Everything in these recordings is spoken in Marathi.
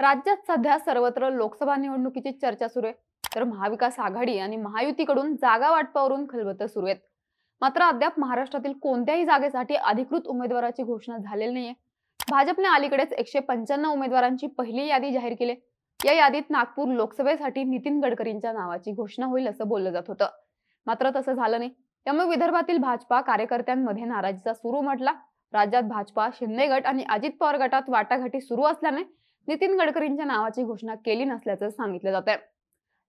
राज्यात सध्या सर्वत्र लोकसभा निवडणुकीची चर्चा सुरू आहे. तर महाविकास आघाडी आणि महायुतीकडून जागा वाटपावरून खलबत सुरू आहेत. मात्र अद्याप महाराष्ट्रातील कोणत्याही जागेसाठी अधिकृत उमेदवाराची घोषणा झालेली नाहीये. भाजपने अलीकडेच एकशे पंच्याण्णव उमेदवारांची पहिली यादी जाहीर केली या यादीत नागपूर लोकसभेसाठी नितीन गडकरींच्या नावाची घोषणा होईल असं बोललं जात होतं. मात्र तसं झालं नाही. त्यामुळे विदर्भातील भाजपा कार्यकर्त्यांमध्ये नाराजीचा सुरू म्हटला राज्यात भाजपा शिंदे गट आणि अजित पवार गटात वाटाघाटी सुरू असल्याने नितीन गडकरींच्या नावाची घोषणा केली नसल्याचं सांगितलं जात आहे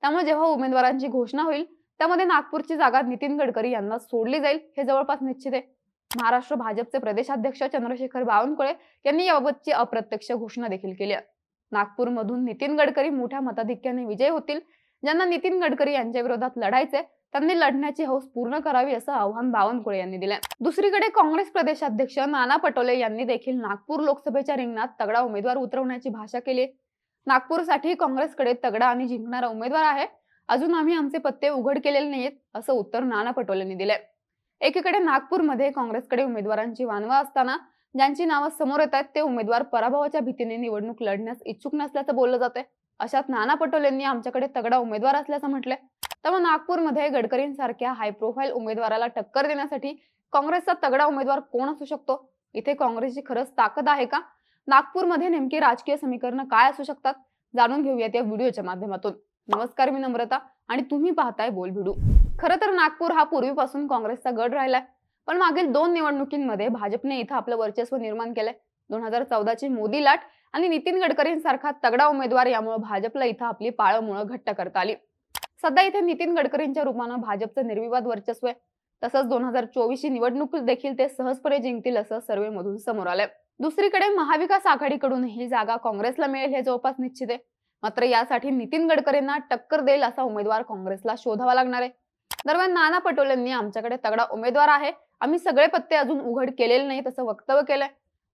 त्यामुळे जेव्हा उमेदवारांची घोषणा होईल त्यामध्ये नागपूरची जागा नितीन गडकरी यांना सोडली जाईल हे जवळपास निश्चित आहे. महाराष्ट्र भाजपचे प्रदेशाध्यक्ष चंद्रशेखर बावनकुळे यांनी याबाबतची अप्रत्यक्ष घोषणा देखील केली आहे. नागपूरमधून नितीन गडकरी मोठ्या मताधिक्याने विजय होतील ज्यांना नितीन गडकरी यांच्या विरोधात लढायचे त्यांनी लढण्याची हौस पूर्ण करावी असं आव्हान बावनकुळे यांनी दिलं दुसरीकडे काँग्रेस प्रदेशाध्यक्ष नाना पटोले यांनी देखील नागपूर लोकसभेच्या रिंगणात तगडा उमेदवार उतरवण्याची भाषा केली नागपूरसाठी काँग्रेसकडे तगडा आणि जिंकणारा उमेदवार आहे. अजून आम्ही आमचे पत्ते उघड केलेले नाहीत असं उत्तर नाना पटोलेंनी दिलंय. एकीकडे नागपूरमध्ये काँग्रेसकडे उमेदवारांची वानवा असताना ज्यांची नावं समोर येत आहेत ते उमेदवार पराभवाच्या भीतीने निवडणूक लढण्यास इच्छुक नसल्याचं बोललं जातंय. अशात नाना पटोलेंनी आमच्याकडे तगडा उमेदवार असल्याचं म्हटलंय. त्यामुळे नागपूरमध्ये गडकरींसारख्या हाय प्रोफाईल उमेदवाराला टक्कर देण्यासाठी काँग्रेसचा तगडा उमेदवार कोण असू शकतो? इथे काँग्रेसची खरंच ताकद आहे का? नागपूरमध्ये नेमकी राजकीय समीकरणं काय असू शकतात? जाणून घेऊयात या व्हिडिओच्या माध्यमातून. नमस्कार मी नम्रता आणि तुम्ही पाहताय बोल भिडू. खरं तर नागपूर हा पूर्वीपासून काँग्रेसचा गड राहिलाय. पण मागील दोन निवडणुकींमध्ये भाजपने इथं आपलं वर्चस्व निर्माण केलंय. दोन हजार चौदाची मोदी लाट आणि नितीन गडकरींसारखा तगडा उमेदवार यामुळे भाजपला इथं आपली पाळमुळं घट्ट करता आली. सध्या इथे नितीन गडकरींच्या रूपानं भाजपचं निर्विवाद वर्चस्व आहे. तसंच दोन हजार चोवीसची निवडणूक देखील ते सहजपणे जिंकतील असं सर्वेमधून समोर आलंय. दुसरीकडे महाविकास आघाडीकडून ही जागा काँग्रेसला मिळेल हे जवळपास निश्चित आहे. मात्र यासाठी नितीन गडकरींना टक्कर देईल असा उमेदवार काँग्रेसला शोधावा लागणार आहे. दरम्यान नाना पटोलेंनी आमच्याकडे तगडा उमेदवार आहे. आम्ही सगळे पत्ते अजून उघड केलेले नाही तसं वक्तव्य केलंय.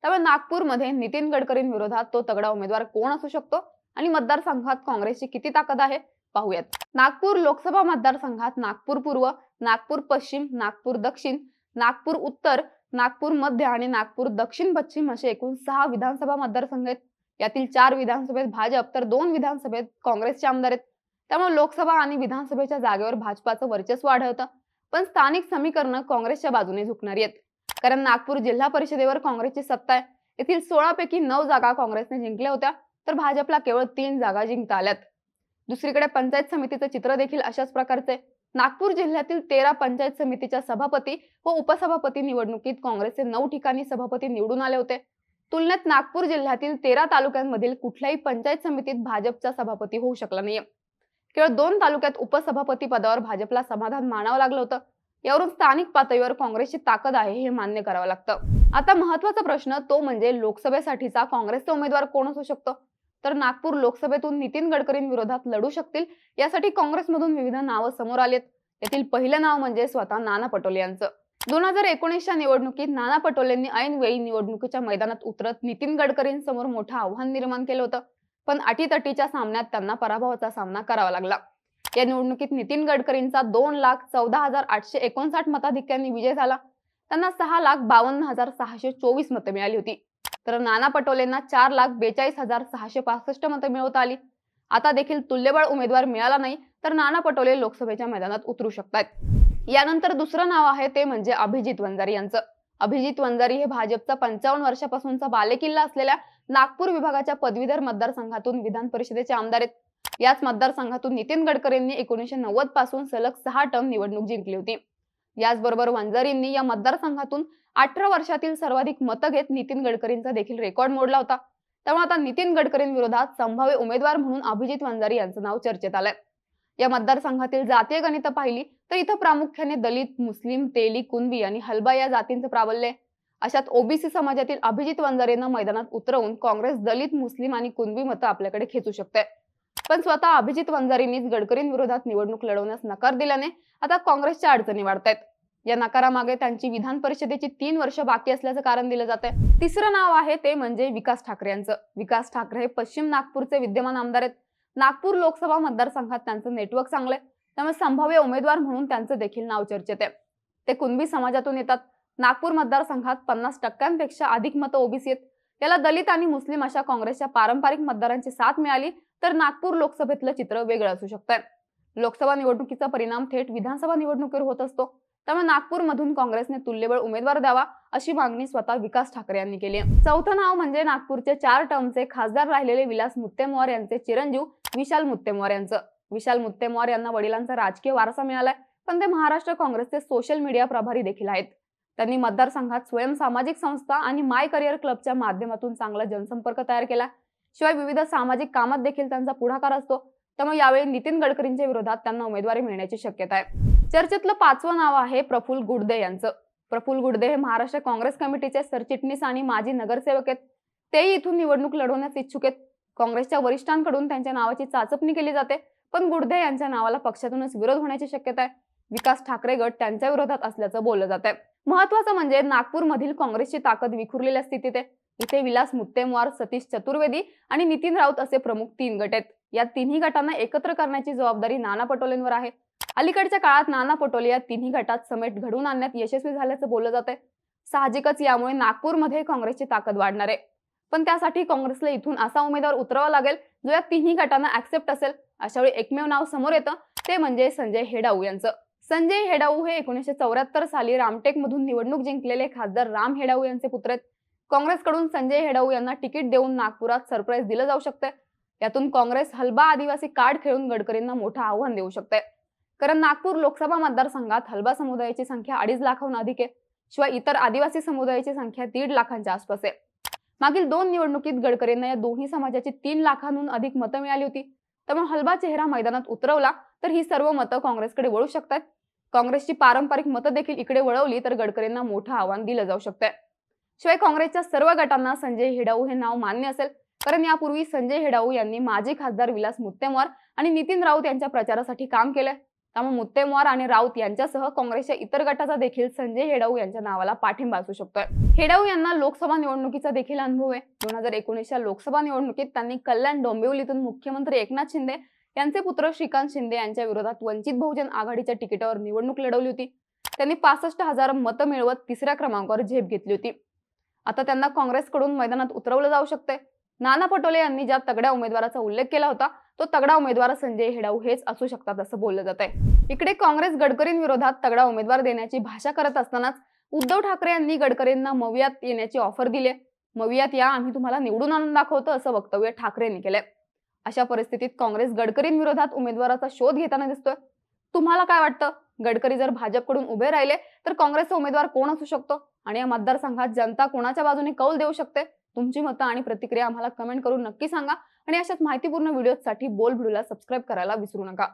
त्यामुळे नागपूरमध्ये नितीन गडकरींविरोधात तो तगडा उमेदवार कोण असू शकतो? आणि मतदारसंघात काँग्रेसची किती ताकद आहे? पाहूयात. नागपूर लोकसभा मतदारसंघात नागपूर पूर्व नागपूर पश्चिम नागपूर दक्षिण नागपूर उत्तर नागपूर मध्य आणि नागपूर दक्षिण पश्चिम असे एकूण सहा विधानसभा मतदारसंघ आहेत. यातील चार विधानसभेत भाजप तर दोन विधानसभेत काँग्रेसचे आमदार आहेत. त्यामुळे लोकसभा आणि विधानसभेच्या जागेवर भाजपाचं वर्चस्व आढळतं पण स्थानिक समीकरणं काँग्रेसच्या बाजूने झुकणारी आहेत. कारण नागपूर जिल्हा परिषदेवर काँग्रेसची सत्ता आहे. येथील सोळा पैकी नऊ जागा काँग्रेसने जिंकल्या होत्या. तर भाजपला केवळ तीन जागा जिंकता आल्यात. दुसरीकडे पंचायत समितीचं चित्र देखील अशाच प्रकारचे. नागपूर जिल्ह्यातील तेरा पंचायत समितीच्या सभापती व उपसभापती निवडणुकीत काँग्रेसचे नऊ ठिकाणी सभापती निवडून आले होते. तुलनेत नागपूर जिल्ह्यातील तेरा तालुक्यांमधील कुठल्याही पंचायत समितीत भाजपचा सभापती होऊ शकला नाहीये. केवळ दोन तालुक्यात उपसभापती पदावर भाजपला समाधान मानावं लागलं होतं. यावरून स्थानिक पातळीवर काँग्रेसची ताकद आहे हे मान्य करावं लागतं. आता महत्त्वाचा प्रश्न तो म्हणजे लोकसभेसाठीचा काँग्रेसचा उमेदवार कोण असू शकतो? तर नागपूर लोकसभेतून नितीन गडकरींविरोधात लढू शकतील यासाठी काँग्रेसमधून विविध नावं समोर आलेत. यातील पहिलं नाव म्हणजे स्वतः नाना पटोले यांचं. दोन हजार एकोणीसच्या निवडणुकीत नाना पटोलेंनी ऐनवेळी निवडणुकीच्या मैदानात उतरत नितीन गडकरींसमोर मोठं आव्हान निर्माण केलं होतं. पण अटीतटीच्या सामन्यात त्यांना पराभवाचा सामना करावा लागला. या निवडणुकीत नितीन गडकरींचा दोन लाख चौदा हजार आठशे एकोणसाठ मताधिक्यांनी विजय झाला. त्यांना सहा लाख बावन्न हजार सहाशे चोवीस मतं मिळाली होती. तर नाना पटोलेंना चार लाख बेचाळीस हजार सहाशे पासष्ट मतं मिळवता आली. आता देखील तुल्यबळ उमेदवार मिळाला नाही तर नाना पटोले लोकसभेच्या मैदानात उतरू शकतात यानंतर दुसरं नाव आहे ते म्हणजे अभिजित वंजारी यांचं. अभिजित वंजारी हे भाजपचा पंचावन्न वर्षापासूनचा बालेकिल्ला असलेल्या नागपूर विभागाच्या पदवीधर मतदारसंघातून विधान परिषदेचे आमदार आहेत. याच मतदारसंघातून नितीन गडकरींनी एकोणीसशे नव्वदपासून सलग सहा टर्म निवडणूक जिंकली होती. याचबरोबर वंजारींनी या मतदारसंघातून अठरा वर्षातील सर्वाधिक मतं घेत नितीन गडकरींचा देखील रेकॉर्ड मोडला होता. त्यामुळे आता नितीन गडकरींविरोधात संभाव्य उमेदवार म्हणून अभिजित वंजारी यांचं नाव चर्चेत आलंय. या मतदारसंघातील जातीय गणित पाहिली तर इथं प्रामुख्याने दलित मुस्लिम तेली कुणबी आणि हलबा या जातींचं प्राबल्य अशात ओबीसी समाजातील अभिजित वंजारीनं मैदानात उतरवून काँग्रेस दलित मुस्लिम आणि कुणबी मतं आपल्याकडे खेचू शकते पण स्वतः अभिजित वंजारींनीच गडकरींविरोधात निवडणूक लढवण्यास नकार दिल्याने आता काँग्रेसच्या अडचणी वाढतायत. या नकारामागे त्यांची विधान परिषदेची तीन वर्ष बाकी असल्याचं कारण दिलं जात आहे तिसरं नाव आहे ते म्हणजे विकास ठाकरे यांचं. विकास ठाकरे हे पश्चिम नागपूरचे विद्यमान आमदार आहेत. नागपूर लोकसभा मतदारसंघात त्यांचं नेटवर्क चांगलं आहे त्यामुळे संभाव्य उमेदवार म्हणून त्यांचं देखील नाव चर्चेत आहे. ते कुणबी समाजातून येतात. नागपूर मतदारसंघात पन्नास टक्क्यांपेक्षा अधिक मतं ओबीसी आहेत. याला दलित आणि मुस्लिम अशा काँग्रेसच्या पारंपरिक मतदारांची साथ मिळाली तर नागपूर लोकसभेतलं चित्र वेगळं असू शकतंय. लोकसभा निवडणुकीचा परिणाम थेट विधानसभा निवडणुकीवर होत असतो. त्यामुळे नागपूरमधून काँग्रेसने तुल्यबळ उमेदवार द्यावा अशी मागणी स्वतः विकास ठाकरे यांनी केली आहे. चौथं नाव म्हणजे नागपूरचे चार टर्मचे खासदार राहिलेले विलास मुत्तेमवार यांचे चिरंजीव विशाल मुत्तेमवार यांचं. विशाल मुत्तेमवार यांना वडिलांचा राजकीय वारसा मिळालाय पण ते महाराष्ट्र काँग्रेसचे सोशल मीडिया प्रभारी देखील आहेत. त्यांनी मतदारसंघात स्वयं सामाजिक संस्था आणि माय करिअर क्लबच्या माध्यमातून चांगला जनसंपर्क तयार केला. शिवाय विविध सामाजिक कामात देखील त्यांचा पुढाकार असतो. त्यामुळे यावेळी नितीन गडकरींच्या विरोधात त्यांना उमेदवारी मिळण्याची शक्यता आहे. चर्चेतलं पाचवं नाव आहे प्रफुल गुडदे यांचं. प्रफुल गुडदे हे महाराष्ट्र काँग्रेस कमिटीचे सरचिटणीस आणि माजी नगरसेवक आहेत. तेही इथून निवडणूक लढवण्यास इच्छुक आहेत. काँग्रेसच्या वरिष्ठांकडून त्यांच्या नावाची चाचपणी केली जाते पण गुडदे यांच्या नावाला पक्षातूनच विरोध होण्याची शक्यता आहे. विकास ठाकरे गट त्यांच्या विरोधात असल्याचं बोललं जात आहे महत्वाचं म्हणजे नागपूरमधील काँग्रेसची ताकद विखुरलेल्या स्थितीत आहे. इथे विलास मुत्तेमवार सतीश चतुर्वेदी आणि नितीन राऊत असे प्रमुख तीन गट आहेत. या तिन्ही गटांना एकत्र करण्याची जबाबदारी नाना पटोलेंवर आहे. अलीकडच्या काळात नाना पटोले या तिन्ही गटात समेट घडवून आणण्यात यशस्वी झाल्याचं बोललं जात आहे साहजिकच यामुळे नागपूरमध्ये काँग्रेसची ताकद वाढणार आहे. पण त्यासाठी काँग्रेसला इथून असा उमेदवार उतरावा लागेल जो या तिन्ही गटांना ऍक्सेप्ट असेल. अशा वेळी एकमेव नाव समोर येतं ते म्हणजे संजय हेडाऊ यांचं. संजय हेडाऊ हे एकोणीसशे चौऱ्याहत्तर साली रामटेक मधून निवडणूक जिंकलेले खासदार राम हेडाऊ यांचे पुत्र आहेत. काँग्रेसकडून संजय हेडाऊ यांना तिकीट देऊन नागपुरात सरप्राईज दिलं जाऊ शकतंय. यातून काँग्रेस हलबा आदिवासी कार्ड खेळून गडकरींना मोठं आव्हान देऊ शकते कारण नागपूर लोकसभा मतदारसंघात हलबा समुदायाची संख्या अडीच लाखाहून अधिक आहे. शिवाय इतर आदिवासी समुदायाची संख्या दीड लाखांच्या आसपास आहे. मागील दोन निवडणुकीत गडकरींना या दोन्ही समाजाची तीन लाखांहून अधिक मतं मिळाली होती. त्यामुळे हलबा चेहरा मैदानात उतरवला तर ही सर्व मतं काँग्रेसकडे वळू शकतात. काँग्रेसची पारंपरिक मतं देखील इकडे वळवली तर गडकरींना मोठं आव्हान दिलं जाऊ शकतंय. शिवाय काँग्रेसच्या सर्व गटांना संजय हेडाऊ हे नाव मान्य असेल. कारण यापूर्वी संजय हेडाऊ यांनी माजी खासदार विलास मुत्तेमवार आणि नितीन राऊत यांच्या प्रचारासाठी काम केलंय. त्यामुळे मुत्तेमवार आणि राऊत यांच्यासह काँग्रेसच्या इतर गटाचा देखील संजय हेडाऊ यांच्या नावाला पाठिंबा असू शकतोय. हेडाऊ यांना लोकसभा निवडणुकीचा देखील अनुभव आहे. दोन हजार एकोणीसच्या लोकसभा निवडणुकीत त्यांनी कल्याण डोंबिवलीतून मुख्यमंत्री एकनाथ शिंदे यांचे पुत्र श्रीकांत शिंदे यांच्या विरोधात वंचित बहुजन आघाडीच्या तिकिटावर निवडणूक लढवली होती. त्यांनी पासष्ट हजार मतं मिळवत तिसऱ्या क्रमांकावर झेप घेतली होती. आता त्यांना काँग्रेसकडून मैदानात उतरवलं जाऊ शकते नाना पटोले यांनी ज्या तगड्या उमेदवाराचा उल्लेख केला होता तो तगडा उमेदवार संजय हेडाऊ हेच असू शकतात असं बोललं जात आहे इकडे काँग्रेस गडकरींविरोधात तगडा उमेदवार देण्याची भाषा करत असतानाच उद्धव ठाकरे यांनी गडकरींना मवियात येण्याची ऑफर दिली मवियात या आम्ही तुम्हाला निवडून आणून दाखवतो असं वक्तव्य ठाकरेंनी केलंय. अशा परिस्थितीत काँग्रेस गडकरींविरोधात उमेदवाराचा शोध घेताना दिसतोय. तुम्हाला काय वाटतं? गडकरी जर भाजपकडून उभे राहिले तर काँग्रेसचा उमेदवार कोण असू शकतो? आणि या मतदारसंघात जनता कोणाच्या बाजूने कौल देऊ शकते? तुमची मतं आणि प्रतिक्रिया आम्हाला कमेंट करून नक्की सांगा. आणि अशाच माहितीपूर्ण व्हिडिओसाठी बोल भिडूला सबस्क्राईब करायला विसरू नका.